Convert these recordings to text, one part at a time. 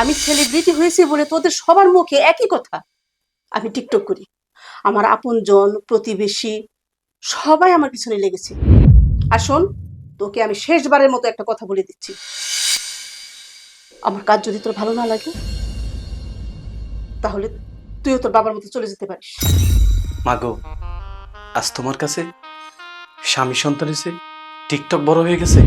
আমি সেলিব্রিটি হয়েছি বলে তোদের সবার মুখে একই কথা। আমি টিকটক করি। আমার আপনজন, প্রতিবেশী, সবাই আমার পিছনে লেগেছে। আর শোন, তোকে আমি শেষবারের মতো একটা কথা বলে দিচ্ছি। আমার কাজ যদি তোর ভালো না লাগে, তাহলে তুইও তোর বাবার মতো চলে যেতে পারিস। মাগো আজ তোমার কাছে স্বামী সন্তান এসে টিকটক বড় হয়ে গেছে?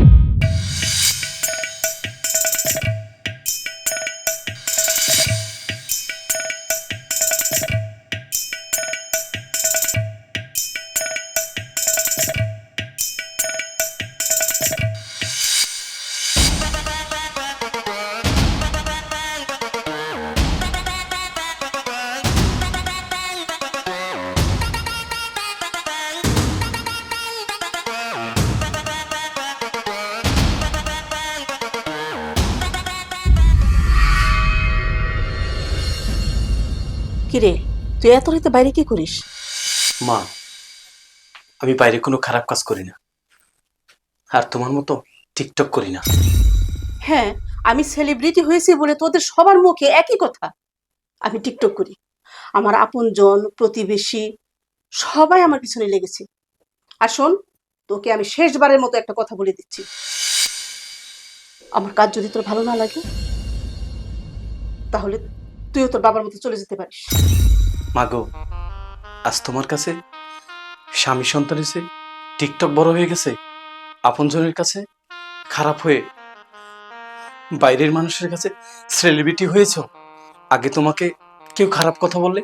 কিরে? তুই এত রাতে বাইরে কি করিস? মা আমি বাইরে কোনো খারাপ কাজ করি না। আর তোমার মতো টিকটক করি না। হ্যাঁ আমি সেলিব্রিটি হয়েছি বলে তোদের সবার মুখে একই কথা। আমি টিকটক করি। আমার আপনজন প্রতিবেশী সবাই আমার পিছনে লেগেছে। আর শোন তোকে আমি শেষবারের মতো একটা কথা বলে দিচ্ছি। আমার কাজ যদি তোর ভালো না লাগে তাহলে তুইও তোর বাবার মতো চলে যেতে পারিস। মাগো, আজ তোমার কাছে স্বামী সন্তান এসে টিকটক বড় হয়ে গেছে। আপনজনের কাছে খারাপ হয়ে বাইরের মানুষের কাছে সেলিব্রিটি হয়েছ। আগে তোমাকে কেউ খারাপ কথা বললে?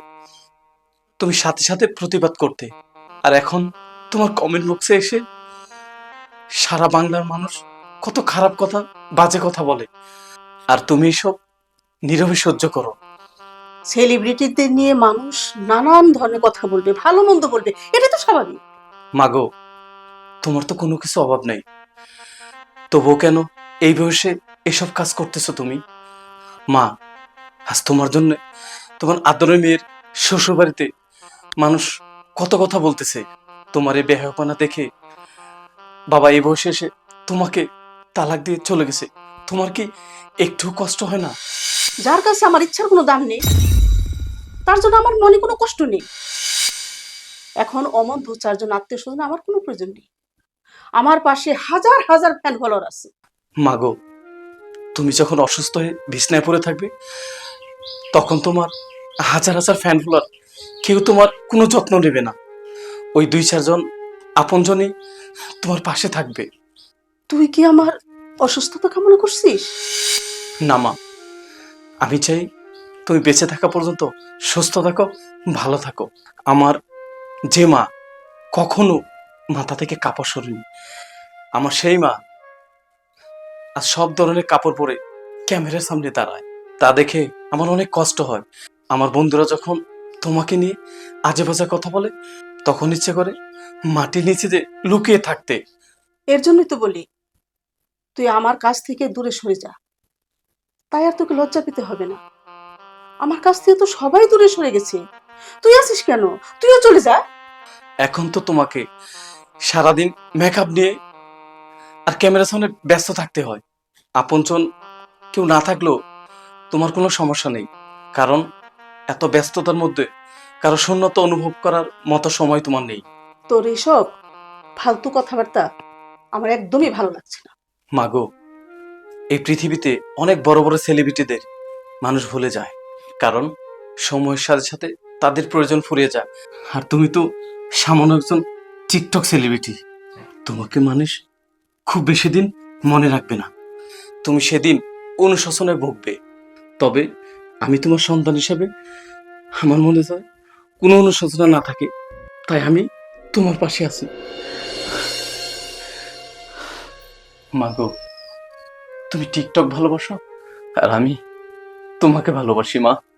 তুমি সাথে সাথে প্রতিবাদ করতে। আর এখন তোমার কমেন্ট বক্সে এসে সারা বাংলার মানুষ কত খারাপ কথা, বাজে কথা বলে। আর তুমি এসব নীরবে সহ্য করো। সেলিব্রিটিদের নিয়ে মানুষ নানান ধরনের কথা বলবে, ভালো মন্দ বলবে, এটা তো স্বাভাবিক। মাগো, তোমার তো কোনো কিছু অভাব নেই। তবুও কেন এই বয়সে এসব কাজ করতেছো তুমি? মা, আজ তোমার জন্য তোমার আদরের মেয়ের শ্বশুর বাড়িতে মানুষ কত কথা বলতেছে। তোমার এই বেহাপনা দেখে বাবা এই বয়সে এসে তোমাকে তালাক দিয়ে চলে গেছে। তোমার কি একটু কষ্ট হয় না? যার কাছে আমার ইচ্ছার কোনো দাম নেই তার জন্য আমার মনে কোনো কষ্ট নেই। এখন অমন দু চারজন আত্মীয় স্বজন আমার কোনো প্রয়োজন নেই। আমার পাশে হাজার হাজার ফ্যান ফলোয়ার আছে। মাগো তুমি যখন অসুস্থ হয়ে বিছনায় পড়ে থাকবে তখন তোমার হাজার হাজার ফ্যান ফলোয়ার কেউ তোমার কোনো যত্ন নেবে না। ওই দুই চারজন আপনজনই তোমার পাশে থাকবে। তুই কি আমার অসুস্থতা কামনা করছিস? না মা আমি চাই তুমি বেঁচে থাকা পর্যন্ত সুস্থ থাকো, ভালো থাকো। আমার যে মা কখনো মাথা থেকে কাপড় সরেনি, আমার সেই মা আর সব ধরনের কাপড় পরে ক্যামেরার সামনে দাঁড়ায়। তা দেখে আমার অনেক কষ্ট হয়। আমার বন্ধুরা যখন তোমাকে নিয়ে আজে বাজে কথা বলে, তখন ইচ্ছে করে মাটির নিচে যে লুকিয়ে থাকতে। এর জন্যই তো বলি, তুই আমার কাছ থেকে দূরে সরে যা। তাই আর তোকে লজ্জা পেতে হবে না। আমার কাছ থেকে তো সবাই দূরে সরে গেছে। তুই আছিস কেন? তুইও চলে যা। এখন তো তোমাকে সারাদিন মেকআপ নিয়ে আর ক্যামেরার সামনে ব্যস্ত থাকতে হয়। আপনজন কেউ না থাকলেও তোমার কোনো সমস্যা নেই। কারণ এত ব্যস্ততার মধ্যে কারও শূন্যতা অনুভব করার মতো সময় তোমার নেই। তোর এইসব ফালতু কথাবার্তা আমার একদমই ভালো লাগছে না। মাগো এই পৃথিবীতে অনেক বড় বড় সেলিব্রিটিদের মানুষ ভুলে যায়। কারণ সময়ের সাথে সাথে তাদের প্রয়োজন ফুরিয়ে যায়। আর তুমি তো সামান্য একজন টিকটক সেলিব্রিটি তোমাকে মানুষ খুব বেশি দিন মনে রাখবে না। তুমি সেদিন অনুশাসনে ভুগবে। তবে আমি তোমার সন্তান হিসাবে আমার মনে হয় কোনো অনুশোচনা না থাকে। তাই আমি তোমার পাশে আছি। মাগো তুমি টিকটক ভালোবাসো? আর আমি তোমাকে ভালোবাসি মা।